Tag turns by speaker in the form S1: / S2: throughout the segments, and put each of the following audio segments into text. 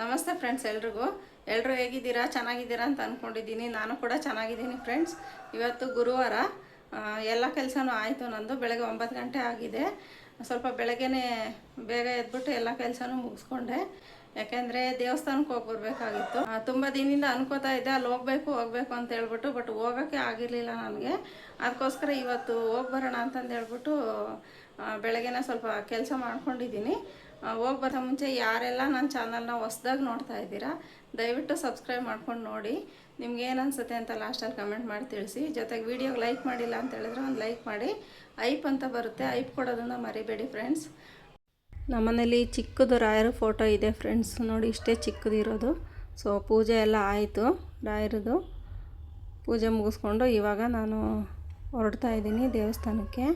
S1: ನಮಸ್ತೆ ಫ್ರೆಂಡ್ಸ್ ಎಲ್ರಿಗೂ. ಎಲ್ಲರೂ ಹೇಗಿದ್ದೀರಾ? ಚೆನ್ನಾಗಿದ್ದೀರಾ ಅಂತ ಅಂದ್ಕೊಂಡಿದ್ದೀನಿ ನಾನು ಕೂಡ ಚೆನ್ನಾಗಿದ್ದೀನಿ ಫ್ರೆಂಡ್ಸ್ ಇವತ್ತು ಗುರುವಾರ ಎಲ್ಲ ಕೆಲಸನೂ ಆಯಿತು ನಂದು. ಬೆಳಗ್ಗೆ ಒಂಬತ್ತು ಗಂಟೆ ಆಗಿದೆ. ಸ್ವಲ್ಪ ಬೆಳಗ್ಗೆನೇ ಬೇಗ ಎದ್ಬಿಟ್ಟು ಎಲ್ಲ ಕೆಲಸನೂ ಮುಗಿಸ್ಕೊಂಡೆ. ಯಾಕೆಂದರೆ ದೇವಸ್ಥಾನಕ್ಕೆ ಹೋಗಿ ಬರಬೇಕಾಗಿತ್ತು ತುಂಬ ದಿನದಿಂದ ಅನ್ಕೋತಾ ಇದ್ದೆ, ಅಲ್ಲಿ ಹೋಗಬೇಕು ಹೋಗಬೇಕು ಅಂತ ಹೇಳ್ಬಿಟ್ಟು ಬಟ್ ಹೋಗೋಕ್ಕೆ ಆಗಿರಲಿಲ್ಲ ನನಗೆ. ಅದಕ್ಕೋಸ್ಕರ ಇವತ್ತು ಹೋಗಿ ಬರೋಣ ಅಂತಂದು ಹೇಳ್ಬಿಟ್ಟು ಬೆಳಗ್ಗೆನೇ ಸ್ವಲ್ಪ ಕೆಲಸ ಮಾಡ್ಕೊಂಡಿದ್ದೀನಿ. ಹೋಗಿ ಬರೋ ಮುಂಚೆ ಯಾರೆಲ್ಲ ನನ್ನ ಚಾನಲ್ನ ಹೊಸ್ದಾಗಿ ನೋಡ್ತಾ ಇದ್ದೀರಾ, ದಯವಿಟ್ಟು ಸಬ್ಸ್ಕ್ರೈಬ್ ಮಾಡ್ಕೊಂಡು ನೋಡಿ. ನಿಮ್ಗೆ ಏನು ಅನಿಸುತ್ತೆ ಅಂತ ಲಾಸ್ಟಲ್ಲಿ ಕಮೆಂಟ್ ಮಾಡಿ ತಿಳಿಸಿ. ಜೊತೆಗೆ ವಿಡಿಯೋಗೆ ಲೈಕ್ ಮಾಡಿಲ್ಲ ಅಂತ ಹೇಳಿದ್ರೆ ಒಂದು ಲೈಕ್ ಮಾಡಿ. ಐಪ್ ಅಂತ ಬರುತ್ತೆ, ಐಪ್ ಕೊಡೋದನ್ನು ಮರಿಬೇಡಿ ಫ್ರೆಂಡ್ಸ್. ನಮ್ಮನೇಲಿ ಚಿಕ್ಕದು ರಾಯರ ಫೋಟೋ ಇದೆ ಫ್ರೆಂಡ್ಸ್. ನೋಡಿ, ಇಷ್ಟೇ ಚಿಕ್ಕದಿರೋದು ಸೊ, ಪೂಜೆ ಎಲ್ಲ ಆಯಿತು, ರಾಯರದು. ಪೂಜೆ ಮುಗಿಸ್ಕೊಂಡು ಇವಾಗ ನಾನು ಹೊರಡ್ತಾ ಇದ್ದೀನಿ ದೇವಸ್ಥಾನಕ್ಕೆ.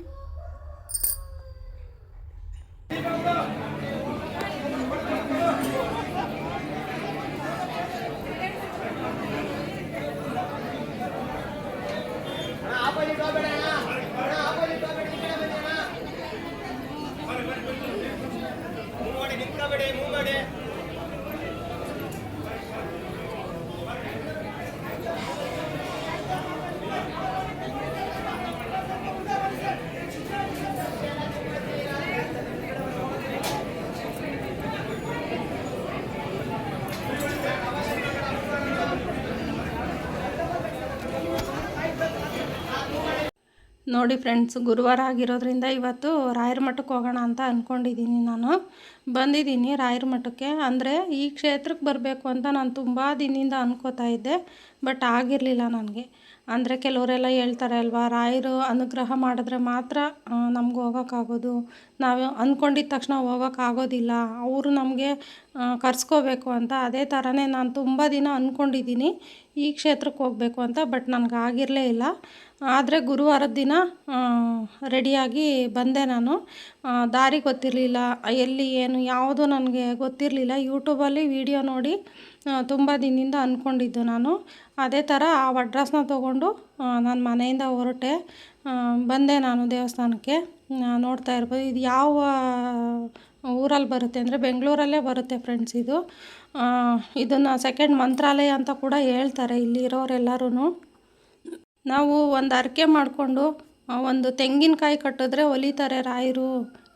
S1: ನೋಡಿ ಫ್ರೆಂಡ್ಸ್, ಗುರುವಾರ ಆಗಿರೋದ್ರಿಂದ ಇವತ್ತು ರಾಯರ ಮಠಕ್ಕೆ ಹೋಗೋಣ ಅಂತ ಅಂದ್ಕೊಂಡಿದ್ದೀನಿ ನಾನು. ಬಂದಿದ್ದೀನಿ ರಾಯರ ಮಠಕ್ಕೆ. ಅಂದರೆ ಈ ಕ್ಷೇತ್ರಕ್ಕೆ ಬರಬೇಕು ಅಂತ ನಾನು ತುಂಬ ದಿನದಿಂದ ಅನ್ಕೋತಾ ಇದ್ದೆ, ಬಟ್ ಆಗಿರಲಿಲ್ಲ ನನಗೆ. ಅಂದರೆ ಕೆಲವರೆಲ್ಲ ಹೇಳ್ತಾರೆ ಅಲ್ವಾ, ರಾಯರು ಅನುಗ್ರಹ ಮಾಡಿದ್ರೆ ಮಾತ್ರ ನಮ್ಗೆ ಹೋಗೋಕ್ಕಾಗೋದು. ನಾವು ಅಂದ್ಕೊಂಡಿದ್ದ ತಕ್ಷಣ ಹೋಗೋಕ್ಕಾಗೋದಿಲ್ಲ. ಅವರು ನಮಗೆ ಕರ್ಸ್ಕೋಬೇಕು ಅಂತ. ಅದೇ ಥರನೇ ನಾನು ತುಂಬ ದಿನ ಅಂದ್ಕೊಂಡಿದ್ದೀನಿ ಈ ಕ್ಷೇತ್ರಕ್ಕೆ ಹೋಗಬೇಕು ಅಂತ, ಬಟ್ ನನಗೆ ಆಗಿರಲೇ ಇಲ್ಲ. ಆದರೆ ಗುರುವಾರದ ದಿನ ರೆಡಿಯಾಗಿ ಬಂದೆ ನಾನು. ದಾರಿ ಗೊತ್ತಿರಲಿಲ್ಲ. ಎಲ್ಲಿ, ಏನು, ಯಾವುದು ನನಗೆ ಗೊತ್ತಿರಲಿಲ್ಲ. ಯೂಟ್ಯೂಬಲ್ಲಿ ವಿಡಿಯೋ ನೋಡಿ ತುಂಬ ದಿನದಿಂದ ಅಂದ್ಕೊಂಡಿದ್ದು ನಾನು. ಅದೇ ಥರ ಆ ಅಡ್ರೆಸ್ನ ತೊಗೊಂಡು ನಾನು ಮನೆಯಿಂದ ಹೊರಟೆ ಬಂದೆ ನಾನು ದೇವಸ್ಥಾನಕ್ಕೆ. ನೋಡ್ತಾ ಇರ್ಬೋದು. ಇದು ಯಾವ ಊರಲ್ಲಿ ಬರುತ್ತೆ ಅಂದರೆ ಬೆಂಗಳೂರಲ್ಲೇ ಬರುತ್ತೆ ಫ್ರೆಂಡ್ಸ್ ಇದು. ಇದನ್ನು ಸೆಕೆಂಡ್ ಮಂತ್ರಾಲಯ ಅಂತ ಕೂಡ ಹೇಳ್ತಾರೆ ಇಲ್ಲಿರೋರೆಲ್ಲರೂ ನಾವು ಒಂದು ಅರಕೆ ಮಾಡಿಕೊಂಡು ಒಂದು ತೆಂಗಿನಕಾಯಿ ಕಟ್ಟಿದ್ರೆ ಒಲಿತಾರೆ ರಾಯರು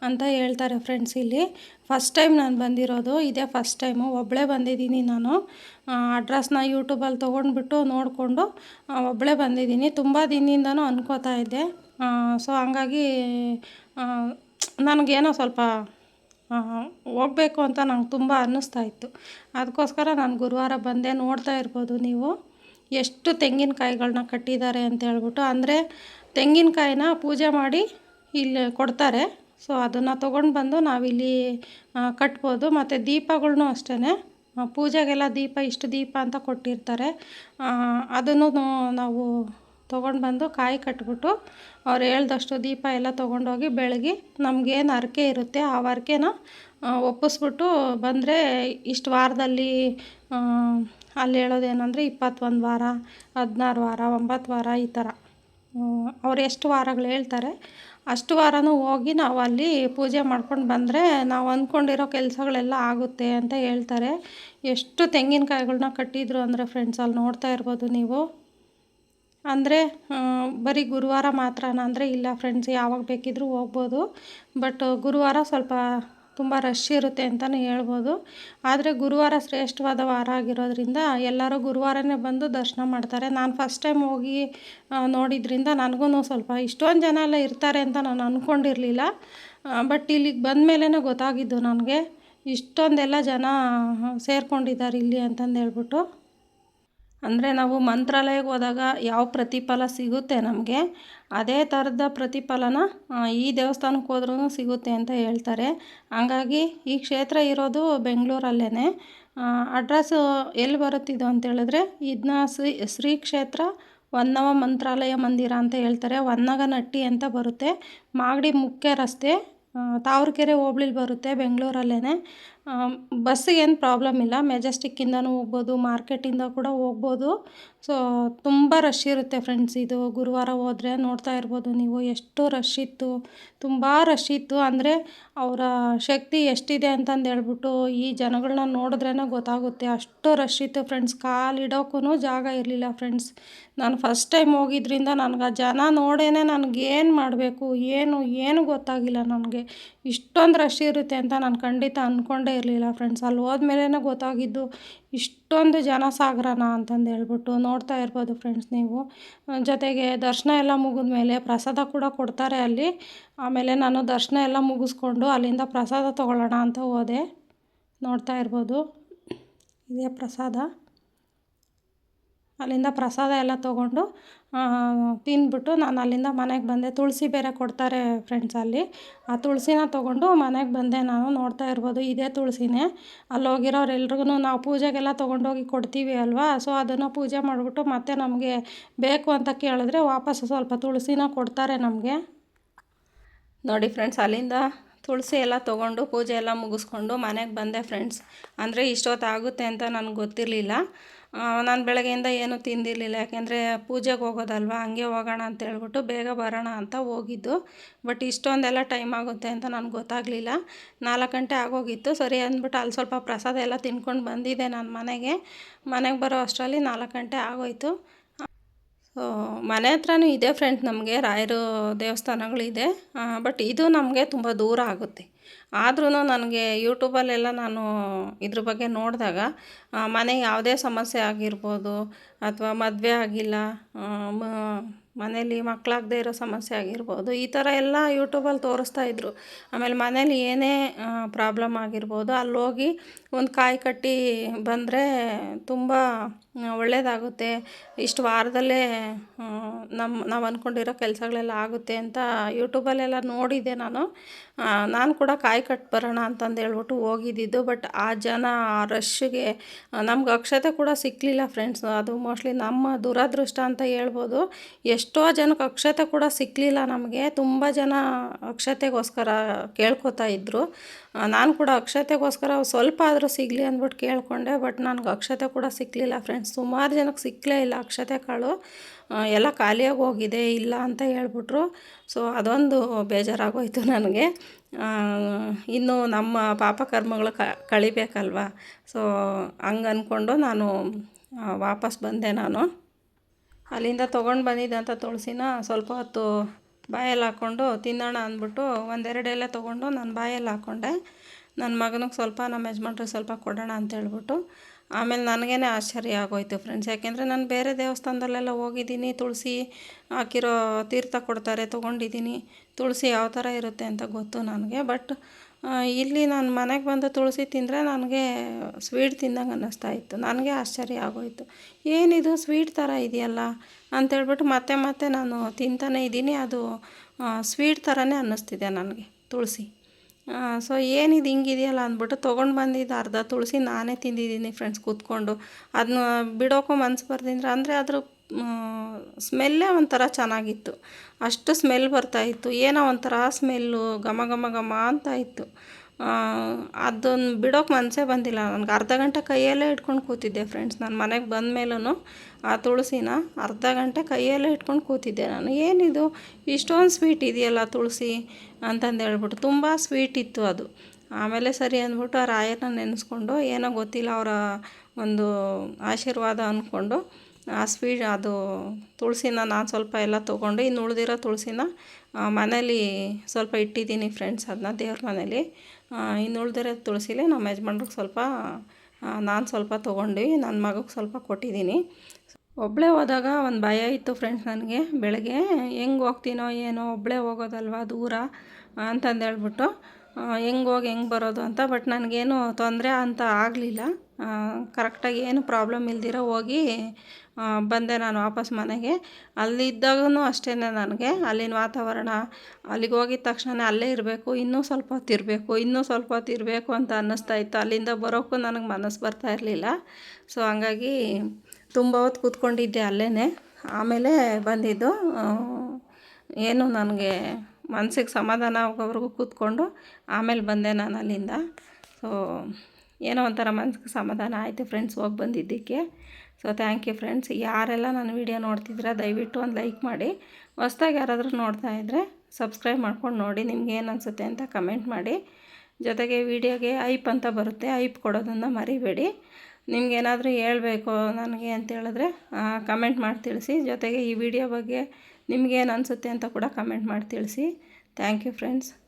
S1: ಅಂತ ಹೇಳ್ತಾರೆ ಫ್ರೆಂಡ್ಸ್ ಇಲ್ಲಿ. ಫಸ್ಟ್ ಟೈಮ್ ನಾನು ಬಂದಿರೋದು, ಇದೇ ಫಸ್ಟ್ ಟೈಮು ಒಬ್ಬಳೇ ಬಂದಿದ್ದೀನಿ ನಾನು. ಅಡ್ರೆಸ್ನ ಯೂಟ್ಯೂಬಲ್ಲಿ ತೊಗೊಂಡ್ಬಿಟ್ಟು ನೋಡಿಕೊಂಡು ಒಬ್ಬಳೇ ಬಂದಿದ್ದೀನಿ. ತುಂಬ ದಿನದಿಂದನೂ ಅನ್ಕೋತಾ ಇದ್ದೆ. ಸೊ ಹಂಗಾಗಿ ನನಗೇನೋ ಸ್ವಲ್ಪ ಹೋಗಬೇಕು ಅಂತ ನಂಗೆ ತುಂಬ ಅನ್ನಿಸ್ತಾ ಇತ್ತು ಅದಕ್ಕೋಸ್ಕರ ನಾನು ಗುರುವಾರ ಬಂದೆ ನೋಡ್ತಾ ಇರ್ಬೋದು ನೀವು. ಎಷ್ಟು ತೆಂಗಿನಕಾಯಿಗಳನ್ನ ಕಟ್ಟಿದ್ದಾರೆ ಅಂತ ಹೇಳ್ಬಿಟ್ಟು, ಅಂದರೆ ತೆಂಗಿನಕಾಯಿನ ಪೂಜೆ ಮಾಡಿ ಇಲ್ಲಿ ಕೊಡ್ತಾರೆ. ಸೊ ಅದನ್ನು ತೊಗೊಂಡು ಬಂದು ನಾವಿಲ್ಲಿ ಕಟ್ಬೋದು. ಮತ್ತು ದೀಪಗಳನ್ನೂ ಅಷ್ಟೇ ಪೂಜೆಗೆಲ್ಲ ದೀಪ, ಇಷ್ಟು ದೀಪ ಅಂತ ಕೊಟ್ಟಿರ್ತಾರೆ. ಅದನ್ನು ನಾವು ತೊಗೊಂಡು ಬಂದು ಕಾಯಿ ಕಟ್ಬಿಟ್ಟು ಅವ್ರು ಹೇಳ್ದಷ್ಟು ದೀಪ ಎಲ್ಲ ತೊಗೊಂಡೋಗಿ ಬೆಳಗ್ಗೆ ನಮಗೇನು ಹರಕೆ ಇರುತ್ತೆ, ಆ ಹರಕೆನ ಒಪ್ಪಿಸ್ಬಿಟ್ಟು ಬಂದರೆ ಇಷ್ಟು ವಾರದಲ್ಲಿ ಅಲ್ಲಿ ಹೇಳೋದೇನೆಂದರೆ ಇಪ್ಪತ್ತೊಂದು ವಾರ, ಹದಿನಾರು ವಾರ, ಒಂಬತ್ತು ವಾರ ಈ ಥರ ಅವ್ರು ಎಷ್ಟು ವಾರಗಳು ಹೇಳ್ತಾರೆ, ಅಷ್ಟು ವಾರನೂ ಹೋಗಿ ನಾವು ಅಲ್ಲಿ ಪೂಜೆ ಮಾಡ್ಕೊಂಡು ಬಂದರೆ ನಾವು ಅಂದ್ಕೊಂಡಿರೋ ಕೆಲಸಗಳೆಲ್ಲ ಆಗುತ್ತೆ ಅಂತ ಹೇಳ್ತಾರೆ. ಎಷ್ಟು ತೆಂಗಿನಕಾಯಿಗಳನ್ನ ಕಟ್ಟಿದ್ರು ಅಂದರೆ ಫ್ರೆಂಡ್ಸ್ ಅಲ್ಲಿ ನೋಡ್ತಾ ಇರ್ಬೋದು ನೀವು. ಅಂದರೆ ಬರೀ ಗುರುವಾರ ಮಾತ್ರನಾ? ಅಂದರೆ ಇಲ್ಲ ಫ್ರೆಂಡ್ಸ್ ಯಾವಾಗ ಬೇಕಿದ್ರೂ ಹೋಗ್ಬೋದು. ಬಟ್ ಗುರುವಾರ ಸ್ವಲ್ಪ ತುಂಬ ರಶ್ ಇರುತ್ತೆ ಅಂತಲೇ ಹೇಳ್ಬೋದು. ಆದರೆ ಗುರುವಾರ ಶ್ರೇಷ್ಠವಾದ ವಾರ ಆಗಿರೋದ್ರಿಂದ ಎಲ್ಲರೂ ಗುರುವಾರನೇ ಬಂದು ದರ್ಶನ ಮಾಡ್ತಾರೆ. ನಾನು ಫಸ್ಟ್ ಟೈಮ್ ಹೋಗಿ ನೋಡಿದ್ರಿಂದ ನನಗೂ ಸ್ವಲ್ಪ ಇಷ್ಟೊಂದು ಜನ ಎಲ್ಲ ಇರ್ತಾರೆ ಅಂತ ನಾನು ಅಂದ್ಕೊಂಡಿರಲಿಲ್ಲ ಬಟ್ ಇಲ್ಲಿಗೆ ಬಂದ ಮೇಲೇ ಗೊತ್ತಾಗಿದ್ದು ನನಗೆ. ಇಷ್ಟೊಂದೆಲ್ಲ ಜನ ಸೇರ್ಕೊಂಡಿದ್ದಾರೆ ಇಲ್ಲಿ ಅಂತಂದು ಹೇಳ್ಬಿಟ್ಟು. ಅಂದರೆ ನಾವು ಮಂತ್ರಾಲಯಕ್ಕೆ ಹೋದಾಗ ಯಾವ ಪ್ರತಿಫಲ ಸಿಗುತ್ತೆ ನಮಗೆ, ಅದೇ ಥರದ ಪ್ರತಿಫಲನ ಈ ದೇವಸ್ಥಾನಕ್ಕೆ ಹೋದ್ರೂ ಸಿಗುತ್ತೆ ಅಂತ ಹೇಳ್ತಾರೆ. ಹಂಗಾಗಿ ಈ ಕ್ಷೇತ್ರ ಇರೋದು ಬೆಂಗಳೂರಲ್ಲೇ ಅಡ್ರೆಸ್ಸು ಎಲ್ಲಿ ಬರುತ್ತಿದ್ದು ಅಂತ ಹೇಳಿದ್ರೆ ಇದನ್ನ ಶ್ರೀ ಶ್ರೀ ಕ್ಷೇತ್ರ ಹೊನ್ನವ ಮಂತ್ರಾಲಯ ಮಂದಿರ ಅಂತ ಹೇಳ್ತಾರೆ. ಹೊನ್ನಗನಟ್ಟಿ ಅಂತ ಬರುತ್ತೆ. ಮಾಗಡಿ ಮುಖ್ಯ ರಸ್ತೆ ತಾವರೆಕೆರೆ ಹೋಬ್ಳಿಲಿ ಬರುತ್ತೆ ಬೆಂಗಳೂರಲ್ಲೇ ಬಸ್ಸಿಗೆ ಏನು ಪ್ರಾಬ್ಲಮ್ ಇಲ್ಲ. ಮೆಜೆಸ್ಟಿಕ್ಕಿಂದನೂ ಹೋಗ್ಬೋದು ಮಾರ್ಕೆಟಿಂದ ಕೂಡ ಹೋಗ್ಬೋದು. ಸೊ ತುಂಬ ರಶ್ ಇರುತ್ತೆ ಫ್ರೆಂಡ್ಸ್ ಇದು. ಗುರುವಾರ ಹೋದರೆ ನೋಡ್ತಾ ಇರ್ಬೋದು ನೀವು ಎಷ್ಟು ರಶ್ ಇತ್ತು. ತುಂಬ ರಶ್ ಇತ್ತು ಅಂದರೆ ಅವರ ಶಕ್ತಿ ಎಷ್ಟಿದೆ ಅಂತಂದು ಹೇಳ್ಬಿಟ್ಟು ಈ ಜನಗಳನ್ನ ನೋಡಿದ್ರೇ ಗೊತ್ತಾಗುತ್ತೆ. ಅಷ್ಟು ರಶ್ ಇತ್ತು ಫ್ರೆಂಡ್ಸ್ ಕಾಲಿಡೋಕ್ಕೂ ಜಾಗ ಇರಲಿಲ್ಲ ಫ್ರೆಂಡ್ಸ್ ನಾನು ಫಸ್ಟ್ ಟೈಮ್ ಹೋಗಿದ್ರಿಂದ ನನಗೆ ಆ ಜನ ನೋಡೇ ನನಗೇನು ಮಾಡಬೇಕು, ಏನು ಏನು ಗೊತ್ತಾಗಿಲ್ಲ ನನಗೆ. ಇಷ್ಟೊಂದು ರಶ್ ಇರುತ್ತೆ ಅಂತ ನಾನು ಖಂಡಿತ ಅಂದ್ಕೊಂಡೇ ಇರಲಿಲ್ಲ ಫ್ರೆಂಡ್ಸ್ ಅಲ್ಲಿ ಹೋದ್ಮೇಲೆ ಗೊತ್ತಾಗಿದ್ದು ಇಷ್ಟೊಂದು ಜನ ಸಾಗರನ ಅಂತಂದು ಹೇಳ್ಬಿಟ್ಟು ನೋಡ್ತಾ ಇರ್ಬೋದು ಫ್ರೆಂಡ್ಸ್ ನೀವು. ಜೊತೆಗೆ ದರ್ಶನ ಎಲ್ಲ ಮುಗಿದ್ಮೇಲೆ ಪ್ರಸಾದ ಕೂಡ ಕೊಡ್ತಾರೆ ಅಲ್ಲಿ. ಆಮೇಲೆ ನಾನು ದರ್ಶನ ಎಲ್ಲ ಮುಗಿಸ್ಕೊಂಡು ಅಲ್ಲಿಂದ ಪ್ರಸಾದ ತೊಗೊಳ್ಳೋಣ ಅಂತ ಹೋದೆ. ನೋಡ್ತಾ ಇರ್ಬೋದು. ಇದೇ ಪ್ರಸಾದ. ಅಲ್ಲಿಂದ ಪ್ರಸಾದ ಎಲ್ಲ ತೊಗೊಂಡು ತಿಂದ್ಬಿಟ್ಟು ನಾನು ಅಲ್ಲಿಂದ ಮನೆಗೆ ಬಂದೆ. ತುಳಸಿ ಬೇರೆ ಕೊಡ್ತಾರೆ ಫ್ರೆಂಡ್ಸ್ ಅಲ್ಲಿ. ಆ ತುಳಸಿನ ತೊಗೊಂಡು ಮನೆಗೆ ಬಂದೆ ನಾನು. ನೋಡ್ತಾ ಇರ್ಬೋದು, ಇದೇ ತುಳಸಿನೇ. ಅಲ್ಲಿ ಹೋಗಿರೋರು ಎಲ್ರಿಗೂ ನಾವು ಪೂಜೆಗೆಲ್ಲ ತೊಗೊಂಡೋಗಿ ಕೊಡ್ತೀವಿ ಅಲ್ವಾ? ಸೊ ಅದನ್ನು ಪೂಜೆ ಮಾಡಿಬಿಟ್ಟು ಮತ್ತೆ ನಮಗೆ ಬೇಕು ಅಂತ ಕೇಳಿದ್ರೆ ವಾಪಸ್ಸು ಸ್ವಲ್ಪ ತುಳಸಿನ ಕೊಡ್ತಾರೆ ನಮಗೆ. ನೋಡಿ ಫ್ರೆಂಡ್ಸ್ ಅಲ್ಲಿಂದ ತುಳಸಿ ಎಲ್ಲ ತೊಗೊಂಡು ಪೂಜೆ ಎಲ್ಲ ಮುಗಿಸ್ಕೊಂಡು ಮನೆಗೆ ಬಂದೆ ಫ್ರೆಂಡ್ಸ್ ಅಂದರೆ ಇಷ್ಟೊತ್ತಾಗುತ್ತೆ ಅಂತ ನನಗೆ ಗೊತ್ತಿರಲಿಲ್ಲ. ನಾನು ಬೆಳಗ್ಗೆಯಿಂದ ಏನೂ ತಿಂದಿರಲಿಲ್ಲ. ಯಾಕೆಂದರೆ ಪೂಜೆಗೆ ಹೋಗೋದಲ್ವ, ಹಂಗೆ ಹೋಗೋಣ ಅಂತ ಹೇಳ್ಬಿಟ್ಟು ಬೇಗ ಬರೋಣ ಅಂತ ಹೋಗಿದ್ದು. ಬಟ್ ಇಷ್ಟೊಂದೆಲ್ಲ ಟೈಮ್ ಆಗುತ್ತೆ ಅಂತ ನನಗೆ ಗೊತ್ತಾಗಲಿಲ್ಲ. ನಾಲ್ಕು ಗಂಟೆ ಆಗೋಗಿತ್ತು. ಸರಿ ಅಂದ್ಬಿಟ್ಟು ಅಲ್ಲಿ ಸ್ವಲ್ಪ ಪ್ರಸಾದ ಎಲ್ಲ ತಿನ್ಕೊಂಡು ಬಂದಿದ್ದೆ ನಾನು ಮನೆಗೆ. ಮನೆಗೆ ಬರೋ ಅಷ್ಟರಲ್ಲಿ ನಾಲ್ಕು ಗಂಟೆ ಆಗೋಯ್ತು. ಸೊ ಮನೆ ಹತ್ರನೂ ಇದೆ ಫ್ರೆಂಡ್ಸ್ ನಮಗೆ. ರಾಯರು ದೇವಸ್ಥಾನಗಳಿದೆ. ಬಟ್ ಇದು ನಮಗೆ ತುಂಬ ದೂರ ಆಗುತ್ತೆ. ಆದ್ರೂ ನನಗೆ ಯೂಟ್ಯೂಬಲ್ಲೆಲ್ಲ ನಾನು ಇದ್ರ ಬಗ್ಗೆ ನೋಡಿದಾಗ ಮನೆ ಯಾವುದೇ ಸಮಸ್ಯೆ ಆಗಿರ್ಬೋದು ಅಥವಾ ಮದುವೆ ಆಗಿಲ್ಲ ಮನೇಲಿ ಮಕ್ಕಳಾಗದೇ ಇರೋ ಸಮಸ್ಯೆ ಆಗಿರ್ಬೋದು, ಈ ಥರ ಎಲ್ಲ ಯೂಟ್ಯೂಬಲ್ಲಿ ತೋರಿಸ್ತಾ ಇದ್ರು. ಆಮೇಲೆ ಮನೇಲಿ ಏನೇ ಪ್ರಾಬ್ಲಮ್ ಆಗಿರ್ಬೋದು, ಅಲ್ಲೋಗಿ ಒಂದು ಕಾಯಿ ಕಟ್ಟಿ ಬಂದರೆ ತುಂಬ ಒಳ್ಳೆಯದಾಗುತ್ತೆ ಇಷ್ಟು ವಾರದಲ್ಲೇ ನಮ್ಮ ನಾವು ಅಂದ್ಕೊಂಡಿರೋ ಕೆಲಸಗಳೆಲ್ಲ ಆಗುತ್ತೆ ಅಂತ ಯೂಟ್ಯೂಬಲ್ಲೆಲ್ಲ ನೋಡಿದ್ದೆ ನಾನು. ನಾನು ಕೂಡ ಕಾಯಿ ಕಟ್ ಬರೋಣ ಅಂತಂದು ಹೇಳ್ಬಿಟ್ಟು ಹೋಗಿದ್ದಿದ್ದು, ಬಟ್ ಆ ಜನ ಆ ರಶ್ಗೆ ನಮ್ಗೆ ಅಕ್ಷತೆ ಕೂಡ ಸಿಕ್ಕಲಿಲ್ಲ ಫ್ರೆಂಡ್ಸ್. ಅದು ಮೋಸ್ಟ್ಲಿ ನಮ್ಮ ದುರದೃಷ್ಟ ಅಂತ ಹೇಳ್ಬೋದು. ಎಷ್ಟೋ ಜನಕ್ಕೆ ಅಕ್ಷತೆ ಕೂಡ ಸಿಕ್ಕಲಿಲ್ಲ ನಮಗೆ. ತುಂಬ ಜನ ಅಕ್ಷತೆಗೋಸ್ಕರ ಕೇಳ್ಕೊತಾ ಇದ್ದರು ನಾನು ಕೂಡ ಅಕ್ಷತೆಗೋಸ್ಕರ ಸ್ವಲ್ಪ ಆದರೂ ಸಿಗಲಿ ಅಂದ್ಬಿಟ್ಟು ಕೇಳಿಕೊಂಡೆ, ಬಟ್ ನನಗೆ ಅಕ್ಷತೆ ಕೂಡ ಸಿಕ್ಕಲಿಲ್ಲ ಫ್ರೆಂಡ್ಸ್ ಸುಮಾರು ಜನಕ್ಕೆ ಸಿಕ್ಕಲೇ ಇಲ್ಲ ಅಕ್ಷತೆ ಕಾಳು. ಎಲ್ಲ ಖಾಲಿಯಾಗಿ ಹೋಗಿದೆ, ಇಲ್ಲ ಅಂತ ಹೇಳ್ಬಿಟ್ರು. ಸೊ ಅದೊಂದು ಬೇಜಾರಾಗೋಯಿತು ನನಗೆ. ಇನ್ನು ನಮ್ಮ ಪಾಪ ಕರ್ಮಗಳು ಕಳಿಬೇಕಲ್ವ? ಸೊ ಹಂಗೆ ಅಂದ್ಕೊಂಡು ನಾನು ವಾಪಸ್ ಬಂದೆ ನಾನು. ಅಲ್ಲಿಂದ ತೊಗೊಂಡು ಬಂದಿದ್ದಂಥ ತುಳಸಿನ ಸ್ವಲ್ಪ ಹೊತ್ತು ಬಾಯಲ್ಲಿ ಹಾಕ್ಕೊಂಡು ತಿನ್ನೋಣ ಅಂದ್ಬಿಟ್ಟು ಒಂದೆರಡು ಎಲೆ ತೊಗೊಂಡು ನಾನು ಬಾಯಲ್ಲಿ ಹಾಕ್ಕೊಂಡೆ ನನ್ನ ಮಗನಿಗೆ ಸ್ವಲ್ಪ ನಮ್ಮ ಯಜಮಾನ್ರಿಗೆ ಸ್ವಲ್ಪ ಕೊಡೋಣ ಅಂತ ಹೇಳ್ಬಿಟ್ಟು. ಆಮೇಲೆ ನನಗೇ ಆಶ್ಚರ್ಯ ಆಗೋಯ್ತು ಫ್ರೆಂಡ್ಸ್ ಯಾಕೆಂದರೆ ನಾನು ಬೇರೆ ದೇವಸ್ಥಾನದಲ್ಲೆಲ್ಲ ಹೋಗಿದ್ದೀನಿ, ತುಳಸಿ ಹಾಕಿರೋ ತೀರ್ಥ ಕೊಡ್ತಾರೆ, ತೊಗೊಂಡಿದ್ದೀನಿ. ತುಳಸಿ ಯಾವ ಥರ ಇರುತ್ತೆ ಅಂತ ಗೊತ್ತು ನನಗೆ ಬಟ್ ಇಲ್ಲಿ ನಾನು ಮನೆಗೆ ಬಂದು ತುಳಸಿ ತಿಂದರೆ ನನಗೆ ಸ್ವೀಟ್ ತಿಂದಂಗೆ ಅನ್ನಿಸ್ತಾ ಇತ್ತು. ನನಗೆ ಆಶ್ಚರ್ಯ ಆಗೋಯಿತು. ಏನಿದು ಸ್ವೀಟ್ ಥರ ಇದೆಯಲ್ಲ ಅಂತೇಳ್ಬಿಟ್ಟು ಮತ್ತೆ ಮತ್ತೆ ನಾನು ತಿಂತಾನೆ ಇದ್ದೀನಿ. ಅದು ಸ್ವೀಟ್ ಥರನೇ ಅನ್ನಿಸ್ತಿದೆ ನನಗೆ ತುಳಸಿ. ಸೊ ಏನಿದು ಹಿಂಗಿದೆಯಲ್ಲ ಅಂದ್ಬಿಟ್ಟು ತೊಗೊಂಡು ಬಂದಿದ್ದು ಅರ್ಧ ತುಳಸಿ ನಾನೇ ತಿಂದಿದ್ದೀನಿ ಫ್ರೆಂಡ್ಸ್ ಕೂತ್ಕೊಂಡು. ಅದನ್ನ ಬಿಡೋಕ್ಕೂ ಮನ್ಸು ಬರ್ದಿಂದ್ರೆ ಅಂದರೆ ಅದ್ರ ಸ್ಮೆಲ್ಲೇ ಒಂಥರ ಚೆನ್ನಾಗಿತ್ತು. ಅಷ್ಟು ಸ್ಮೆಲ್ ಬರ್ತಾಯಿತ್ತು ಏನೋ ಒಂಥರ ಸ್ಮೆಲ್ಲು, ಘಮ ಘಮ ಘಮ ಅಂತ ಇತ್ತು. ಅದನ್ನು ಬಿಡೋಕೆ ಮನಸ್ಸೇ ಬಂದಿಲ್ಲ. ನನಗೆ ಅರ್ಧ ಗಂಟೆ ಕೈಯಲ್ಲೇ ಇಟ್ಕೊಂಡು ಕೂತಿದ್ದೆ ಫ್ರೆಂಡ್ಸ್ ನಾನು ಮನೆಗೆ ಬಂದ ಮೇಲೂ ಆ ತುಳಸಿನ ಅರ್ಧ ಗಂಟೆ ಕೈಯಲ್ಲೇ ಇಟ್ಕೊಂಡು ಕೂತಿದ್ದೆ ನಾನು. ಏನಿದು? ಇಷ್ಟೊಂದು ಸ್ವೀಟ್ ಇದೆಯಲ್ಲ ತುಳಸಿ ಅಂತಂದು ಹೇಳ್ಬಿಟ್ಟು ತುಂಬ ಸ್ವೀಟ್ ಇತ್ತು ಅದು. ಆಮೇಲೆ ಸರಿ ಅಂದ್ಬಿಟ್ಟು ಆ ರಾಯರನ್ನ ನೆನೆಸ್ಕೊಂಡು ಏನೋ ಗೊತ್ತಿಲ್ಲ ಅವರ ಒಂದು ಆಶೀರ್ವಾದ ಅಂದ್ಕೊಂಡು ಆ ಸ್ವೀಟ್ ಅದು ತುಳಸಿನ ನಾನು ಸ್ವಲ್ಪ ಎಲ್ಲ ತೊಗೊಂಡು, ಇನ್ನು ಉಳಿದಿರೋ ತುಳಸಿನ ಮನೇಲಿ ಸ್ವಲ್ಪ ಇಟ್ಟಿದ್ದೀನಿ ಫ್ರೆಂಡ್ಸ್ ಅದನ್ನ ದೇವ್ರ ಮನೇಲಿ. ಇನ್ನು ಉಳಿದಿರೋ ತುಳಸಿಲೇ ನಮ್ಮ ಯಜಮಾನ್ರಿಗೆ ಸ್ವಲ್ಪ ನಾನು ಸ್ವಲ್ಪ ತೊಗೊಂಡು ನನ್ನ ಮಗಕ್ಕೆ ಸ್ವಲ್ಪ ಕೊಟ್ಟಿದ್ದೀನಿ. ಒಬ್ಬಳೇ ಹೋದಾಗ ಒಂದು ಭಯ ಇತ್ತು ಫ್ರೆಂಡ್ಸ್ ನನಗೆ, ಬೆಳಗ್ಗೆ, ಹೆಂಗೆ ಹೋಗ್ತೀನೋ ಏನೋ ಒಬ್ಬಳೇ ಹೋಗೋದಲ್ವ ದೂರ? ಅಂತಂದೇಳ್ಬಿಟ್ಟು ಹೆಂಗೆ ಹೋಗಿ ಹೆಂಗೆ ಬರೋದು ಅಂತ ಬಟ್ ನನಗೇನು ತೊಂದರೆ ಅಂತ ಆಗಲಿಲ್ಲ. ಕರೆಕ್ಟಾಗಿ ಏನು ಪ್ರಾಬ್ಲಮ್ ಇಲ್ದಿರ ಹೋಗಿ ಬಂದೆ ನಾನು ವಾಪಸ್ ಮನೆಗೆ. ಅಲ್ಲಿದ್ದಾಗೂ ಅಷ್ಟೇ ನನಗೆ. ಅಲ್ಲಿನ ವಾತಾವರಣ, ಅಲ್ಲಿಗೆ ಹೋಗಿದ ತಕ್ಷಣ ಅಲ್ಲೇ ಇರಬೇಕು, ಇನ್ನೂ ಸ್ವಲ್ಪ ಹೊತ್ತು ಇರಬೇಕು, ಇನ್ನೂ ಸ್ವಲ್ಪ ಹೊತ್ತು ಇರಬೇಕು ಅಂತ ಅನ್ನಿಸ್ತಾ ಇತ್ತು. ಅಲ್ಲಿಂದ ಬರೋಕ್ಕೂ ನನಗೆ ಮನಸ್ಸು ಬರ್ತಾ ಇರಲಿಲ್ಲ. ಸೊ ಹಂಗಾಗಿ ತುಂಬ ಹೊತ್ತು ಕೂತ್ಕೊಂಡಿದ್ದೆ ಅಲ್ಲೇ ಆಮೇಲೆ ಬಂದಿದ್ದು ಏನು ನನಗೆ ಮನ್ಸಿಗೆ ಸಮಾಧಾನ ಆಗೋವರೆಗೂ ಕೂತ್ಕೊಂಡು ಆಮೇಲೆ ಬಂದೆ ನಾನು ಅಲ್ಲಿಂದ. ಸೊ ಏನೋ ಒಂಥರ ಮನಸ್ಸಿಗೆ ಸಮಾಧಾನ ಆಯಿತು ಫ್ರೆಂಡ್ಸ್ ಹೋಗಿ ಬಂದಿದ್ದಕ್ಕೆ. ಸೊ ಥ್ಯಾಂಕ್ ಯು ಫ್ರೆಂಡ್ಸ್ ಯಾರೆಲ್ಲ ನನ್ನ ವೀಡಿಯೋ ನೋಡ್ತಿದ್ದೀರಾ, ದಯವಿಟ್ಟು ಒಂದು ಲೈಕ್ ಮಾಡಿ. ಹೊಸ್ದಾಗಿ ಯಾರಾದರೂ ನೋಡ್ತಾ ಇದ್ದರೆ ಸಬ್ಸ್ಕ್ರೈಬ್ ಮಾಡ್ಕೊಂಡು ನೋಡಿ, ನಿಮ್ಗೆ ಏನು ಅನಿಸುತ್ತೆ ಅಂತ ಕಮೆಂಟ್ ಮಾಡಿ. ಜೊತೆಗೆ ವಿಡಿಯೋಗೆ ಐಪ್ ಅಂತ ಬರುತ್ತೆ, ಐಪ್ ಕೊಡೋದನ್ನು ಮರಿಬೇಡಿ. ನಿಮ್ಗೇನಾದರೂ ಹೇಳಬೇಕು ನನಗೆ ಅಂತೇಳಿದ್ರೆ ಕಮೆಂಟ್ ಮಾಡಿ ತಿಳಿಸಿ. ಜೊತೆಗೆ ಈ ವಿಡಿಯೋ ಬಗ್ಗೆ ನಿಮ್ಗೇನು ಅನಿಸುತ್ತೆ ಅಂತ ಕೂಡ ಕಮೆಂಟ್ ಮಾಡಿ ತಿಳಿಸಿ. Thank you friends